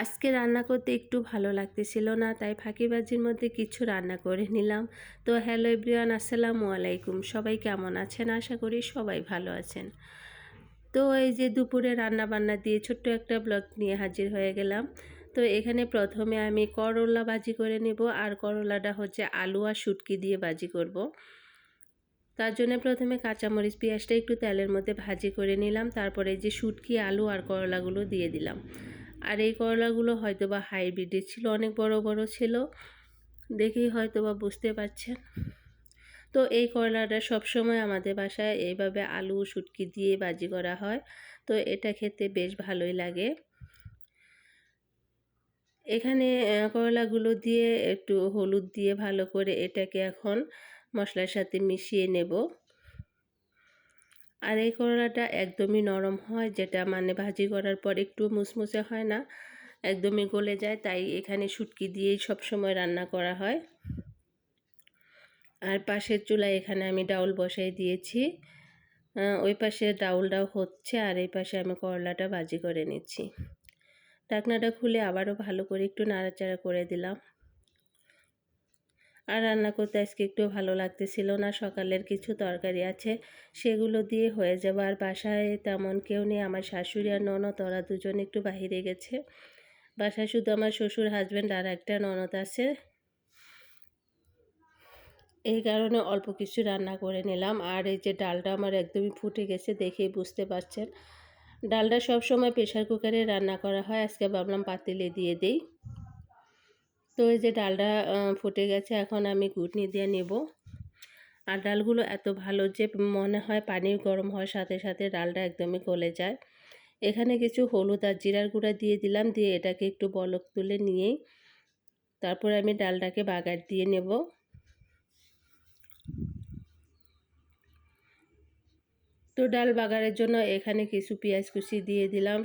আজকে রান্না করতে একটু ভালো লাগতেছিল না, তাই ফাঁকিবাজির মধ্যে কিছু রান্না করে নিলাম। তো হ্যালো এভরিওয়ান, আসসালামু আলাইকুম। সবাই কেমন আছেন? আশা করি সবাই ভালো আছেন। তো এই যে দুপুরে রান্না বান্না দিয়ে ছোট্ট একটা ব্লগ নিয়ে হাজির হয়ে গেলাম। তো এখানে প্রথমে আমি করলা বাজি করে নেব, আর করলাটা হচ্ছে আলু আর শুটকি দিয়ে বাজি করব। তার জন্য প্রথমে কাঁচামরিচ, পেঁয়াজটা একটু তেলের মধ্যে ভাজি করে নিলাম। তারপরে যে শুটকি, আলু আর করলাগুলো দিয়ে দিলাম। আর এই করলাগুলো হয়তো বা হাইব্রিডের ছিল, অনেক বড় বড় ছিল। দেখেই হয়তো বা বুঝতে পারছেন। তো এই করলাটা সবসময় আমাদের বাসায় এইভাবে আলু, শুটকি দিয়ে বাজি করা হয়। তো এটা খেতে বেশ ভালোই লাগে। এখানে করলাগুলো দিয়ে একটু হলুদ দিয়ে ভালো করে এটাকে এখন মশলার সাথে মিশিয়ে নেব। আর এই করলাটা একদমই নরম হয়, যেটা মানে ভাজি করার পর একটু মুসমুসে হয় না, একদমই গলে যায়, তাই এখানে শুটকি দিয়েই সবসময় রান্না করা হয়। আর পাশের চুলায় এখানে আমি ডাউল বসাই দিয়েছি। ওই পাশে ডাউলটাও হচ্ছে, আর এই পাশে আমি করলাটা ভাজি করে নিচ্ছি। ঢাকনাটা খুলে আবারও ভালো করে একটু নাড়াচাড়া করে দিলাম। আর রান্না করতে আজকে একটু ভালো লাগতেছিল না, সকালের কিছু তরকারি আছে, সেগুলো দিয়ে হয়ে যাবে। আর বাসায় তেমন কেউ নেই, আমার শাশুড়ি আর ননদ, ওরা দুজন একটু বাহিরে গেছে। বাসায় শুধু আমার শ্বশুর হাজব্যান্ড আর একটা ননদ আছে। এই কারণে অল্প কিছু রান্না করে নিলাম। আর এই যে ডালটা আমার একদমই ফুটে গেছে, দেখেই বুঝতে পারছেন। ডালটা সব সময় প্রেশার কুকারে রান্না করা হয়, আজকে ভাবলাম পাতিলে দিয়ে দিই। তো এই যে ডালটা ফুটে গেছে, এখন আমি ঘুটনি দিয়ে নেব। আর ডালগুলো এত ভালো যে মনে হয় পানি গরম হওয়ার সাথে সাথে ডালটা একদমই গলে যায়। এখানে কিছু হলুদ আর জিরার গুঁড়া দিয়ে দিলাম, দিয়ে এটাকে একটু বলক তুলে নিয়েই তারপর আমি ডালটাকে বাগার দিয়ে নেব। তো ডাল বাগারের জন্য এখানে কিছু পেঁয়াজ কুচি দিয়ে দিলাম।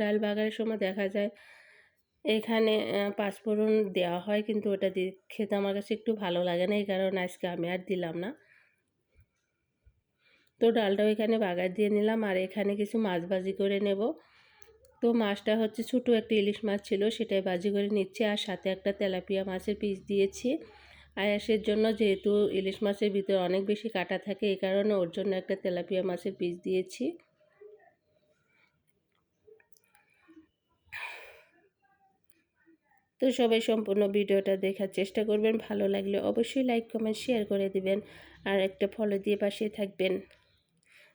ডাল বাগারের সময় দেখা যায় এখানে পাঁচফোড়ন দেওয়া হয় কিন্তু ওটা খেতে আমার কাছে একটু ভালো লাগে না, এই কারণে আজকে আমি আর দিলাম না। তো ডালটাও এখানে বাগার দিয়ে নিলাম আর এখানে কিছু মাছ ভাজি করে নেব। তো মাছটা হচ্ছে ছোটো একটা ইলিশ মাছ ছিল, সেটাই ভাজি করে নিচ্ছে আর সাথে একটা তেলাপিয়া মাছের পিস দিয়েছি। আয়াসের জন্য যেহেতু ইলিশ মাছের ভিতরে অনেক বেশি কাটা থাকে, এই কারণে ওর জন্য একটা তেলাপিয়া মাছের পিস দিয়েছি। তো সবাই সম্পূর্ণ ভিডিওটা দেখার চেষ্টা করবেন। ভালো লাগলে অবশ্যই লাইক কমেন্ট শেয়ার করে দিবেন আর একটা ফলো দিয়ে পাশে থাকবেন।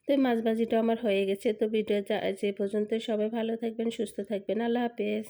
তো মাছ আমার হয়ে গেছে। তো ভিডিও যে পর্যন্ত। সবাই ভালো থাকবেন, সুস্থ থাকবেন। আল্লাহ হাফেজ।